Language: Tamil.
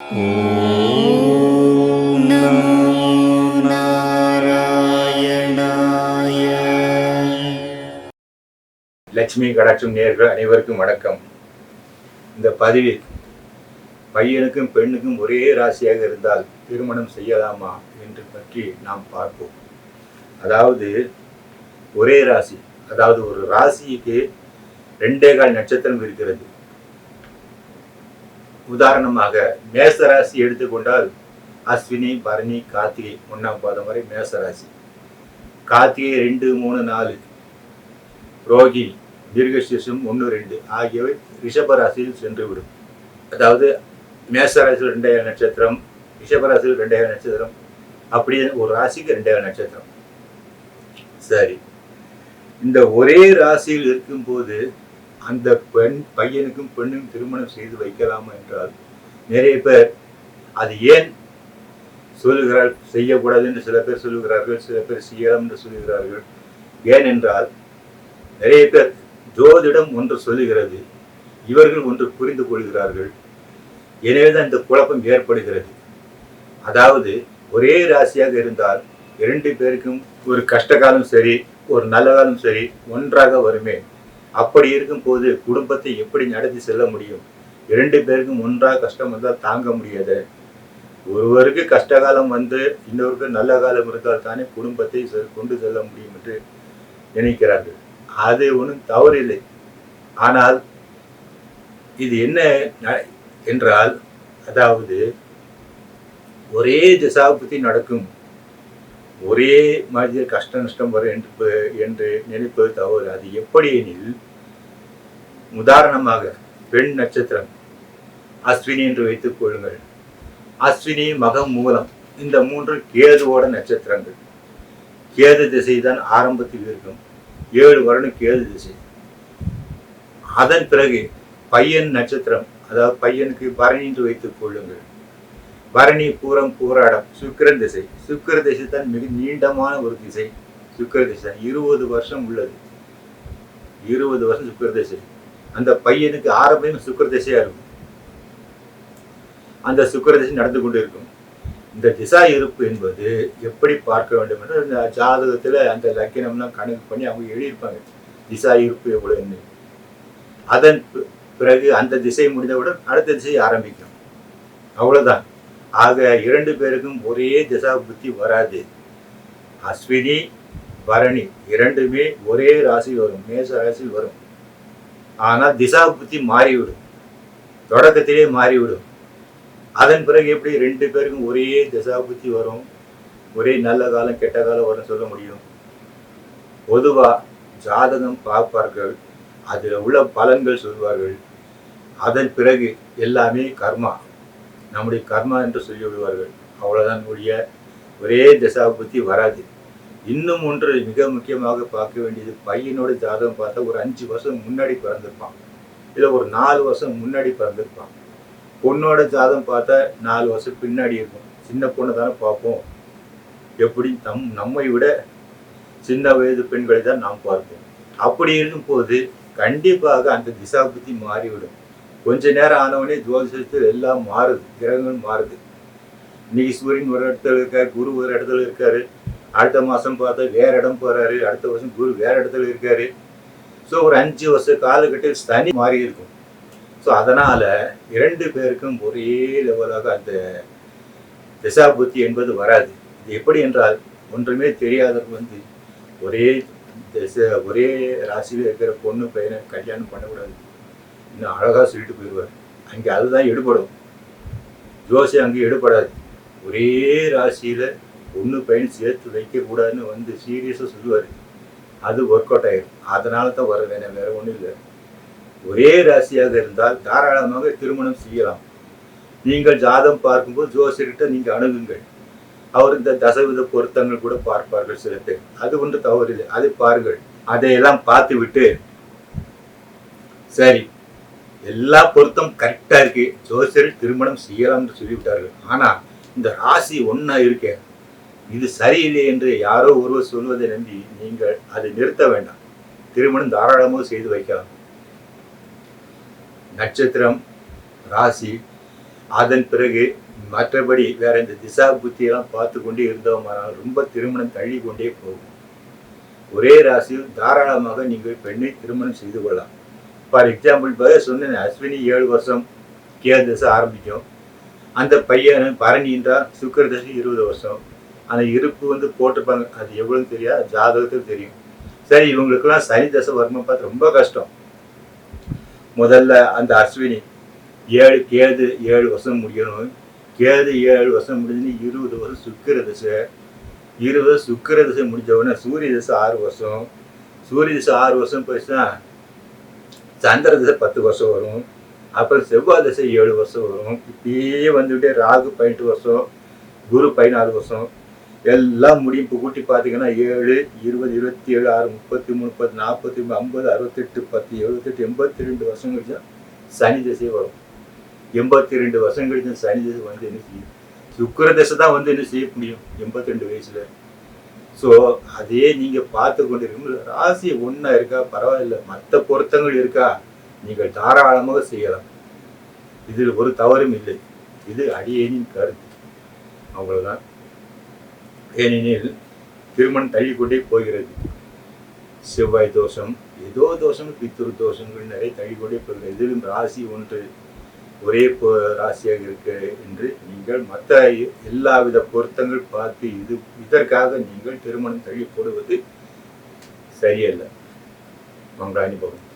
ॐ नमो नारायणाय லட்சுமி கடாட்சம் நேர்கள் அனைவருக்கும் வணக்கம் இந்த பதிவில் பையனுக்கும் பெண்ணுக்கும் ஒரே ராசியாக இருந்தால் திருமணம் செய்யலாமா என்று பற்றி நாம் பார்ப்போம் அதாவது ஒரே ராசி அதாவது ஒரு ராசிக்கு ரெண்டே கால் நட்சத்திரம் இருக்கிறது உதாரணமாக மேச ராசி எடுத்துக்கொண்டால் அஸ்வினி பரணி கார்த்திகை ஒன்றாம் பாதம் வரை மேச ராசி கார்த்திகை ரெண்டு மூணு நாலு. ரோகி தீர்கசேஷம் ஒன்று ரெண்டு ஆகியவை ரிஷபராசியில் சென்றுவிடும். அதாவது மேசராசியில் ரெண்டாயிரம் நட்சத்திரம் ரிஷபராசியில் ரெண்டாயிரம் நட்சத்திரம் அப்படியே ஒரு ராசிக்கு ரெண்டாயிரம் நட்சத்திரம். சரி. இந்த ஒரே ராசியில் இருக்கும்போது அந்த பெண் பையனுக்கும் பெண்ணும் திருமணம் செய்து வைக்கலாமா என்றால் நிறைய பேர் அது ஏன் சொல்லுகிறார் செய்யக்கூடாது என்று சில பேர் சொல்லுகிறார்கள் சில பேர் செய்யலாம் என்று சொல்லுகிறார்கள். ஏனென்றால் நிறைய பேர் ஜோதிடம் ஒன்று சொல்லுகிறது இவர்கள் ஒன்று புரிந்து கொள்கிறார்கள். எனவேதான் இந்த குழப்பம் ஏற்படுகிறது. அதாவது ஒரே ராசியாக இருந்தால் இரண்டு பேருக்கும் ஒரு கஷ்ட காலம் சரி ஒரு நல்ல காலம் சரி ஒன்றாக வருமே. அப்படி இருக்கும்போது குடும்பத்தை எப்படி நடத்தி செல்ல முடியும்? இரண்டு பேருக்கும் ஒன்றாக கஷ்டம் வந்தால் தாங்க முடியாது. ஒருவருக்கு கஷ்டகாலம் வந்து இன்னொருக்கு நல்ல காலம் இருந்தால் தானே குடும்பத்தை செ- கொண்டு செல்ல முடியும் என்று நினைக்கிறார்கள். அது ஒன்றும் தவறில்லை. ஆனால் இது என்ன ந- என்றால் அதாவது ஒரே திசாபுத்தி நடக்கும். ஒரே மாதிரி கஷ்ட நஷ்டம் வரும் என்று என்று நினைப்பது தவறு. அது எப்படி எனில் உதாரணமாக பெண் நட்சத்திரம் அஸ்வினி என்று வைத்துக் கொள்ளுங்கள். அஸ்வினி மகம் மூலம் இந்த மூன்று கேதுவோட நட்சத்திரங்கள். கேது திசை தான் ஆரம்பத்தில் இருக்கும். ஏழு வருடம் கேது திசை. அதன் பிறகு பையன் நட்சத்திரம் அதாவது பையனுக்கு பரணி என்று வைத்துக் கொள்ளுங்கள். பரணி பூரம் பூராடம் சுக்கிரன் திசை. சுக்கிர திசை தான் மிக நீண்டமான ஒரு திசை. சுக்கிர திசை இருபது வருஷம் உள்ளது. இருபது வருஷம் சுக்கிர திசை. அந்த பையனுக்கு ஆரம்பம் சுக்கிர திசையா இருக்கும். அந்த சுக்கிர திசை நடந்து கொண்டு இருக்கும் இந்த திசா இருப்பு என்பது எப்படி பார்க்க வேண்டும் என்று இந்த ஜாதகத்துல அந்த லக்கினம்லாம் கணக்கு பண்ணி அவங்க எழுதியிருப்பாங்க. திசா இருப்பு எவ்வளவுன்னு அதன் பிறகு அந்த திசை முடிந்தவுடன் அடுத்த திசை ஆரம்பிக்கும். அவ்வளவுதான். ஆக இரண்டு பேருக்கும் ஒரே திசா புத்தி வராது. அஸ்வினி பரணி இரண்டுமே ஒரே ராசி வரும் மேச ராசி வரும். ஆனால் திசா புத்தி மாறிவிடும். தொடக்கத்திலே மாறிவிடும். அதன் பிறகு எப்படி ரெண்டு பேருக்கும் ஒரே திசா புத்தி வரும்? ஒரே நல்ல காலம் கெட்ட காலம் வரும் சொல்ல முடியும். பொதுவாக ஜாதகம் பார்ப்பார்கள். அதில் உள்ள பலன்கள் சொல்வார்கள். அதன் பிறகு எல்லாமே கர்மா. நம்முடைய கர்மா என்று சொல்லி விடுவார்கள். அவ்வளோதான் ஒழிய ஒரே தசாபுத்தி வராது. இன்னும் ஒன்று மிக முக்கியமாக பார்க்க வேண்டியது பையனோட ஜாதகம் பார்த்தா ஒரு அஞ்சு வருஷம் முன்னாடி பிறந்திருப்பான். இல்லை ஒரு நாலு வருஷம் முன்னாடி பிறந்திருப்பான். பொண்ணோட ஜாதகம் பார்த்தா நாலு வருஷம் பின்னாடி இருக்கும். சின்ன பொண்ணை தானே பார்ப்போம். எப்படி? நம் நம்மை விட சின்ன வயது பெண்களை தான் நாம் பார்ப்போம். அப்படி இருக்கும்போது கண்டிப்பாக அந்த திசாபுத்தி மாறிவிடும். கொஞ்ச நேரம் ஆனவனே ஜோதிஷத்தில் எல்லாம் மாறுது கிரகங்கள் மாறுது. இன்னைக்கு சூரியன் ஒரு இடத்துல இருக்கார் குரு ஒரு இடத்துல இருக்காரு. அடுத்த மாதம் பார்த்தா வேற இடம் போறாரு அடுத்த வருஷம் குரு வேற இடத்துல இருக்காரு. ஸோ ஒரு அஞ்சு வருஷ காலகட்டத்தில் சனி மாறி இருக்கும். ஸோ அதனால இரண்டு பேருக்கும் ஒரே லெவலாக அந்த திசா புத்தி என்பது வராது. இது எப்படி என்றால் ஒன்றுமே தெரியாதவங்க வந்து ஒரே திசை ஒரே ராசியில் இருக்கிற பொண்ணு பையனை கல்யாணம் பண்ணக்கூடாது. இன்னும் அழகாக சொல்லிட்டு போயிடுவார். அங்கே அதுதான் எடுபடும். ஜோசி அங்கே எடுபடாது. ஒரே ராசியில் ஒன்று பையன் சேர்த்து வைக்கக்கூடாதுன்னு வந்து சீரியஸாக சொல்லுவார். அது ஒர்க் அவுட் ஆகிடும் அதனால தான் வர வேணாம் வேறு ஒன்றும் இல்லை. ஒரே ராசியாக இருந்தால் தாராளமாக திருமணம் செய்யலாம். நீங்கள் ஜாதம் பார்க்கும்போது ஜோசியர்கிட்ட நீங்கள் அணுகுங்கள். அவர் இந்த தசவித பொருத்தங்கள் கூட பார்ப்பார்கள் சில பேர். அது ஒன்று இல்லை. அதை பாருங்கள். அதையெல்லாம் பார்த்து விட்டு சரி. எல்லா பொருத்தம் கரெக்டா இருக்கு. ஜோசியர் திருமணம் செய்யலாம்னு சொல்லிவிட்டார்கள். ஆனால் இந்த ராசி ஒன்றா இருக்கே. இது சரியில்லை என்று யாரோ ஒருவர் சொல்வதை நம்பி நீங்கள் அதை நிறுத்த வேண்டாம். திருமணம் தாராளமாக செய்து வைக்கலாம். நட்சத்திரம் ராசி அதன் பிறகு மற்றபடி வேற இந்த திசா புத்தியெல்லாம் பார்த்து கொண்டே இருந்தோமானால் ரொம்ப திருமணம் தள்ளி கொண்டே போகும். ஒரே ராசியில் தாராளமாக நீங்கள் பெண்ணை திருமணம் செய்து கொள்ளலாம். ஃபார் எக்ஸாம்பிள் இப்போ சொன்னேன் அஸ்வினி ஏழு வருஷம் கேது தசை ஆரம்பிக்கும். அந்த பையன் பரணின்றா சுக்கர தசை இருபது வருஷம். அந்த இருப்பு வந்து போட்டிருப்பாங்க அது எவ்வளோன்னு தெரியாது ஜாதகத்துக்கு தெரியும். சரி இவங்களுக்கெல்லாம் சனி தசை வருமா பார்த்து ரொம்ப கஷ்டம். முதல்ல அந்த அஸ்வினி ஏழு கேது ஏழு வருஷம் முடியணும். கேது ஏழு வருஷம் முடிஞ்சு இருபது வருஷம் சுக்கிர தசை. இருபது சுக்கிர தசை முடிஞ்ச உடனே சூரிய தசை ஆறு வருஷம். சூரிய தசை ஆறு வருஷம் போயிடுச்சுன்னா சந்திர திசை பத்து வருஷம் வரும். அப்புறம் செவ்வாய் தசை ஏழு வருஷம் வரும். இப்படியே வந்துட்டு ராகு பதினெட்டு வருஷம் குரு பதினாலு வருஷம். எல்லாம் முடியும். இப்போ கூட்டி பார்த்தீங்கன்னா ஏழு இருபது இருபத்தி ஏழு ஆறு முப்பத்தி மூணு முப்பது நாற்பத்தி மூணு ஐம்பது அறுபத்தெட்டு பத்து எழுபத்தெட்டு எண்பத்தி ரெண்டு வருஷம் கழிச்சா சனி திசை வரும். எண்பத்தி ரெண்டு வருஷம் கழிச்சா சனி திசை வந்து என்ன செய்யும்? சுக்கிர திசை தான் வந்து என்ன செய்ய முடியும்? எண்பத்தி ரெண்டு வயசுல. ஸோ அதே நீங்கள் பார்த்து கொண்டிருக்கும் ராசி ஒன்றா இருக்கா? பரவாயில்ல. மற்ற பொருத்தங்கள் இருக்கா? நீங்கள் தாராளமாக செய்யலாம். இதில் ஒரு தவறும் இல்லை. இது அடியேனின் கருத்து. அவ்வளோதான் ஏனெனில் திருமணம் தள்ளிக்கொண்டே போகிறது. செவ்வாய் தோஷம் ஏதோ தோஷம் பித்துரு தோஷங்கள் நிறைய தள்ளிக்கொண்டே போகிறது. இதிலும் ராசி ஒன்று ஒரே ராசியாக இருக்கு என்று நீங்கள் மற்ற எல்லாவித பொருத்தங்கள் பார்த்து இது இதற்காக நீங்கள் திருமணம் தள்ளி போடுவது சரியல்ல. உங்கள் அனுபவம்